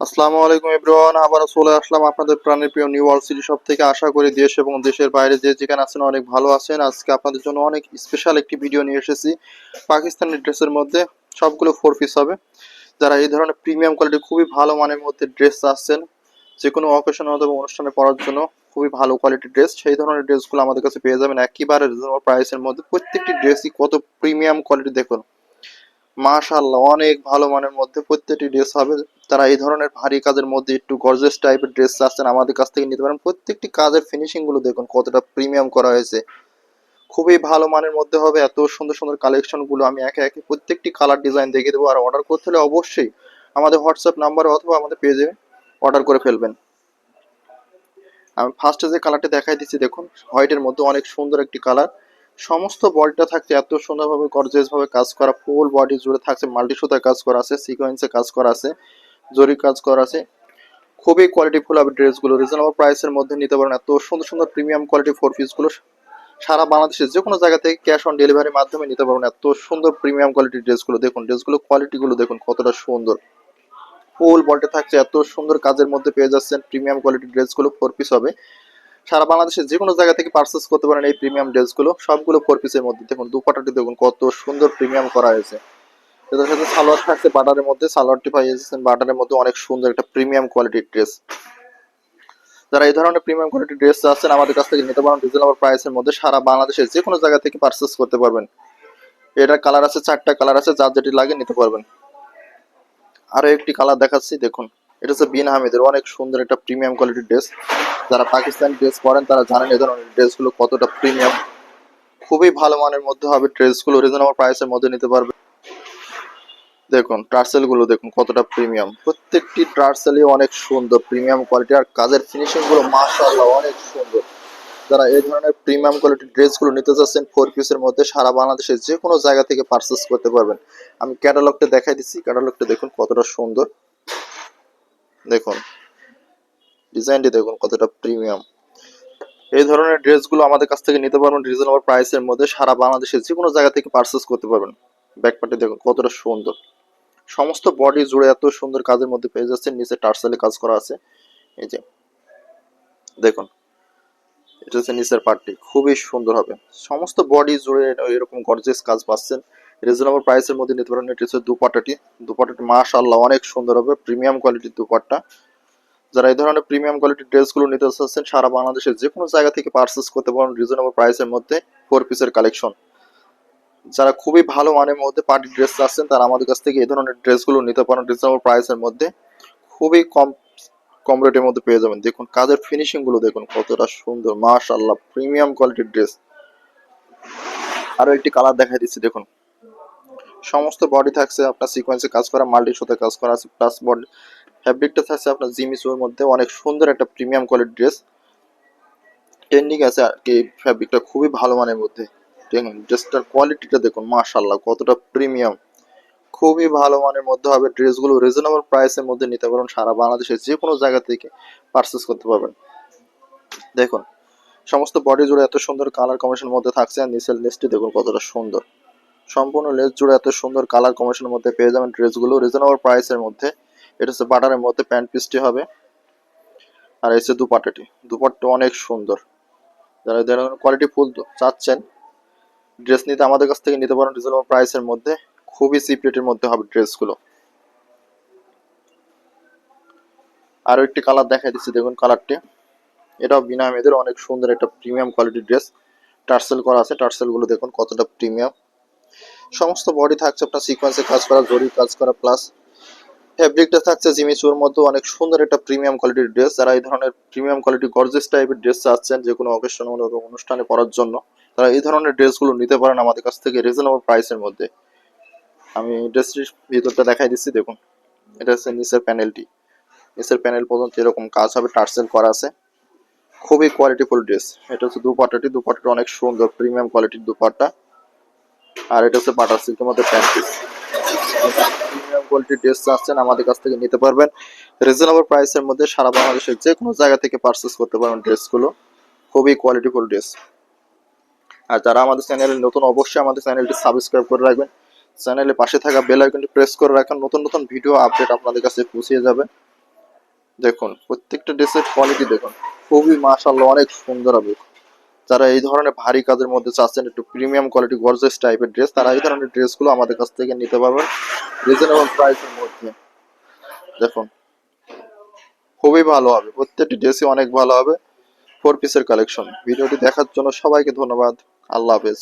আসসালামু আলাইকুম এভরিওয়ান আবার চলে আসলাম আপনাদের প্রাণের প্রিয় নিউ ওয়ার্ল্ড সিটি শপ থেকে। আশা করি দেশ এবং দেশের বাইরে যে যেখানে আছেন অনেক ভালো আছেন। আজকে আপনাদের জন্য অনেক স্পেশাল একটি ভিডিও নিয়ে এসেছি। পাকিস্তানি ড্রেসের মধ্যে সবগুলো ফোর পিস হবে। যারা এই ধরনের প্রিমিয়াম কোয়ালিটি খুবই ভালো মানের মধ্যে ড্রেস চাচ্ছেন যে কোনো অকেশন অথবা অনুষ্ঠানে পড়ার জন্য খুবই ভালো কোয়ালিটির ড্রেস সেই ধরনের ড্রেসগুলো আমাদের কাছে পেয়ে যাবেন। একেবারে রিজনেবল প্রাইসের মধ্যে প্রত্যেকটি ড্রেসই কত প্রিমিয়াম কোয়ালিটি দেখুন। মাশাআল্লাহ, অনেক ভালো মানের মধ্যে প্রত্যেকটি ড্রেস হবে। তারা এই ধরনের ভারী কাজের মধ্যে একটু গর্জেস টাইপের ড্রেস চাচ্ছেন আমাদের কাছ থেকে নিতে পারেন। প্রত্যেকটি কাজের ফিনিশিংগুলো দেখুন, কতটা প্রিমিয়াম করা হয়েছে। খুবই ভালো মানের মধ্যে হবে, এত সুন্দর সুন্দর কালেকশনগুলো আমি একে একে প্রত্যেকটি কালার ডিজাইন দেখিয়ে দেবো। আর অর্ডার করতে হলে অবশ্যই আমাদের হোয়াটসঅ্যাপ নাম্বারে অথবা আমাদের পেজে অর্ডার করে ফেলবেন। আমি ফার্স্টে যে কালারটা দেখাই দিচ্ছি, দেখুন হোয়াইটের মধ্যে অনেক সুন্দর একটি কালার সমস্ত বডিটা থাকছে এত সুন্দরভাবে গর্জিয়াস ভাবে কাজ করা ফুল বডি জুড়ে থাকছে মাল্টি সুতায় কাজ করা আছে সিকোয়েন্সে কাজ করা আছে জরি কাজ করা আছে। খুবই কোয়ালিটিফুল হবে ড্রেসগুলো রিজনেবল প্রাইসের মধ্যে নিতে পারেন। এত সুন্দর সুন্দর প্রিমিয়াম কোয়ালিটি ফোর পিসগুলো সারা বাংলাদেশের যে কোনো জায়গা থেকে ক্যাশ অন ডেলিভারির মাধ্যমে নিতে পারবেন। এত সুন্দর প্রিমিয়াম কোয়ালিটির ড্রেসগুলো দেখুন ড্রেসগুলো কোয়ালিটিগুলো দেখুন কতটা সুন্দর। ফুল বডিতে থাকছে, এত সুন্দর কাজের মধ্যে পেয়ে যাচ্ছেন প্রিমিয়াম কোয়ালিটির ড্রেসগুলো ফোর পিস হবে। সারা বাংলাদেশের যে কোনো জায়গা থেকে পারচেস করতে পারেন এই প্রিমিয়াম ড্রেসগুলো সবগুলো ফোর পিসের মধ্যে। দেখুন, দুপাটাটি দেখুন, কত সুন্দর প্রিমিয়াম করা হয়েছে। এটার সাথে সালোয়ার থাকছে বাটারের মধ্যে। সালোয়ারটি পাই যাচ্ছেন বাটারের মধ্যে অনেক সুন্দর একটা প্রিমিয়াম কোয়ালিটির ড্রেস যারা এই ধরনের প্রিমিয়াম কোয়ালিটির ড্রেস আছেন আমাদের কাছ থেকে নিতে পারেন রিজনেবল প্রাইসের মধ্যে। সারা বাংলাদেশের যে কোনো জায়গা থেকে পারচেস করতে পারবেন। এটার কালার আছে, চারটা কালার আছে, যার যেটি লাগে নিতে পারবেন। আরও একটি কালার দেখাচ্ছি, দেখুন। এটা হচ্ছে বিন হামিদের অনেক সুন্দর একটা প্রিমিয়াম কোয়ালিটির ড্রেস যারা পাকিস্তানি ড্রেস পরেন, তারা জানেন এই ধরনের ড্রেসগুলো কতটা প্রিমিয়াম খুবই ভালো মানের মধ্যে হবে ড্রেসগুলো রিজনেবল প্রাইসের মধ্যে নিতে পারবে। দেখুনগুলো দেখুন কতটা প্রিমিয়াম প্রত্যেকটি টার্সেলই অনেক সুন্দর প্রিমিয়াম কোয়ালিটি আর কাজের ফিনিশিংগুলো মাশাআল্লাহ অনেক সুন্দর। যারা এই ধরনের প্রিমিয়াম কোয়ালিটির ড্রেসগুলো নিতে চাচ্ছেন ফোর পিসের মধ্যে সারা বাংলাদেশের যে কোনো জায়গা থেকে পারচেস করতে পারবেন। আমি ক্যাটালগটা দেখাই দিচ্ছি ক্যাটালগটা দেখুন কতটা সুন্দর। দেখুন, ডিজাইনটি দেখুন কতটা প্রিমিয়াম এই ধরনের ড্রেসগুলো আমাদের কাছ থেকে নিতে পারবেন রিজনেবল প্রাইসের মধ্যে। সারা বাংলাদেশের যে কোনো জায়গা থেকে পারচেস করতে পারবেন। ব্যাকপার্টে দেখুন কতটা সুন্দর। সমস্ত বডি জুড়ে এত সুন্দর কাজের মধ্যে পেয়ে যাচ্ছেন। নিচে টার্সেলে কাজ করা আছে। এই যে, দেখুন, এটা হচ্ছে নিচের পার্টটি খুবই সুন্দর হবে। সমস্ত বডি জুড়ে এরকম গর্জেস কাজ পাচ্ছেন। রিজনেবল প্রাইসের মধ্যে নিতে পারেন। এটা হচ্ছে দুপাট্টাটি। দুপাট্টাটি মাশাআল্লাহ অনেক সুন্দর হবে, প্রিমিয়াম কোয়ালিটির দুপাট্টা। যারা এই ধরনের প্রিমিয়াম কোয়ালিটির ড্রেসগুলো নিতে চাচ্ছেন, সারা বাংলাদেশের যে কোনো জায়গা থেকে পারচেস করতে পারেন রিজনেবল প্রাইসের মধ্যে ফোর পিসের কালেকশন যারা খুবই ভালো মানের মধ্যে পার্টি ড্রেস চাচ্ছেন, তারা আমাদের কাছ থেকে এই ধরনের ড্রেসগুলো নিতে পারেন রিজনেবল প্রাইসের মধ্যে। খুবই কম কম রেটের মধ্যে পেয়ে যাবেন। দেখুন, কাজের ফিনিশিংগুলো দেখুন, কতটা সুন্দর, মাশাআল্লাহ, প্রিমিয়াম কোয়ালিটির ড্রেস আরও একটি কালার দেখাই দিচ্ছি, দেখুন। সমস্ত বডি থাকছে, আপনার সিকোয়েন্সে কাজ করা মাল্টি সাথে কাজ করা আছে প্লাস বডি ফ্যাব্রিকটা থাকছে আপনার জিমিসোর মধ্যে, অনেক সুন্দর একটা প্রিমিয়াম কোয়ালিটির ড্রেস ট্রেন্ডিং আছে আর কি ফ্যাব্রিকটা খুবই ভালো মানের মধ্যে। দেখুন ড্রেসটার কোয়ালিটিটা দেখুন, মাশাআল্লাহ, কতটা প্রিমিয়াম খুবই ভালো মানের মধ্যে হবে ড্রেসগুলো রিজনেবল প্রাইসের মধ্যে নিতে পারেন সারা বাংলাদেশের যে কোনো জায়গা থেকে পারচেস করতে পারবেন। দেখুন, সমস্ত বডি জুড়ে এত সুন্দর কালার কম্বিনেশনের মধ্যে থাকছে, আর নিচের লেসটি দেখুন কতটা সুন্দর। সম্পূর্ণ লেস জুড়ে এত সুন্দর কালার কম্বিনেশনের মধ্যে পেয়ে যাবেন ড্রেসগুলো রিজনেবল প্রাইসের মধ্যে। এটা হচ্ছে বাটারের মধ্যে প্যান্ট পিসটি হবে। আর এসে দুপাটাটি দুপাটটা অনেক সুন্দর। যারা ধরনের কোয়ালিটি ফুল চাচ্ছেন ড্রেস নিতে আমাদের কাছ থেকে নিতে পারেন রিজনেবল প্রাইসের মধ্যে। খুবই চিপ রেটের মধ্যে হবে ড্রেসগুলো আরও একটি কালার দেখাই দিচ্ছি, দেখুন কালারটি এটাও বিনা মেয়েদের অনেক সুন্দর একটা প্রিমিয়াম কোয়ালিটির ড্রেস টার্সেল করা আছে। টার্সেলগুলো দেখুন কতটা প্রিমিয়াম সমস্ত বডি থাকছে, আপনার সিকোয়েন্সে কাজ করা জরি কাজ করা প্লাস ফ্যাব্রিকটা থাকছে জিমি জিমিচুর মতো, অনেক সুন্দর একটা প্রিমিয়াম কোয়ালিটির ড্রেস যারা এই ধরনের প্রিমিয়াম কোয়ালিটি গর্জেস টাইপের ড্রেস চাচ্ছেন, যে কোনো অকেশন অনুষ্ঠানে পরার জন্য, তারা এই ধরনের ড্রেসগুলো নিতে পারেন আমাদের কাছ থেকে রিজনেবল প্রাইসের মধ্যে। আমি ড্রেসটির ভিতরটা দেখাই দিচ্ছি, দেখুন। এটা হচ্ছে নিচের প্যানেলটি নিচের প্যানেল পর্যন্ত এরকম কাজ হবে, টার্সেল করা আছে। খুবই কোয়ালিটিফুল ড্রেস এটা হচ্ছে দুপাট্টাটি। দুপাট্টাটা অনেক সুন্দর প্রিমিয়াম কোয়ালিটির দুপাট্টা। আর এটা হচ্ছে বাটার সিল্কের মধ্যে প্যান্ট পিস কোয়ালিটির ড্রেস চাচ্ছেন, আমাদের কাছ থেকে নিতে পারবেন। রিজনেবল প্রাইসের মধ্যে সারা বাংলাদেশের যে কোনো জায়গা থেকে পারচেস করতে পারবেন ড্রেসগুলো খুবই কোয়ালিটিফুল ড্রেস আর যারা আমাদের চ্যানেলে নতুন, অবশ্যই আমাদের চ্যানেলটি সাবস্ক্রাইব করে রাখবেন। চ্যানেলের পাশে থাকা বেল আইকনটি প্রেস করে রাখেন। নতুন নতুন ভিডিও আপডেট আপনাদের কাছে পৌঁছে যাবে। দেখুন, প্রত্যেকটা ড্রেসের কোয়ালিটি দেখুন। খুবই মাশাআল্লাহ, অনেক সুন্দর হবে যারা এই ধরনের ভারী কাজের মধ্যে চাচ্ছেন একটু প্রিমিয়াম কোয়ালিটি গর্জেস টাইপের ড্রেস তারা এই ধরনের ড্রেসগুলো আমাদের কাছ থেকে নিতে পারবেন রিজনেবল প্রাইসের মধ্যে। দেখুন, খুবই ভালো হবে, প্রত্যেকটি ড্রেসই অনেক ভালো হবে। ফোর পিসের কালেকশন ভিডিওটি দেখার জন্য সবাইকে ধন্যবাদ। আল্লাহ হাফেজ।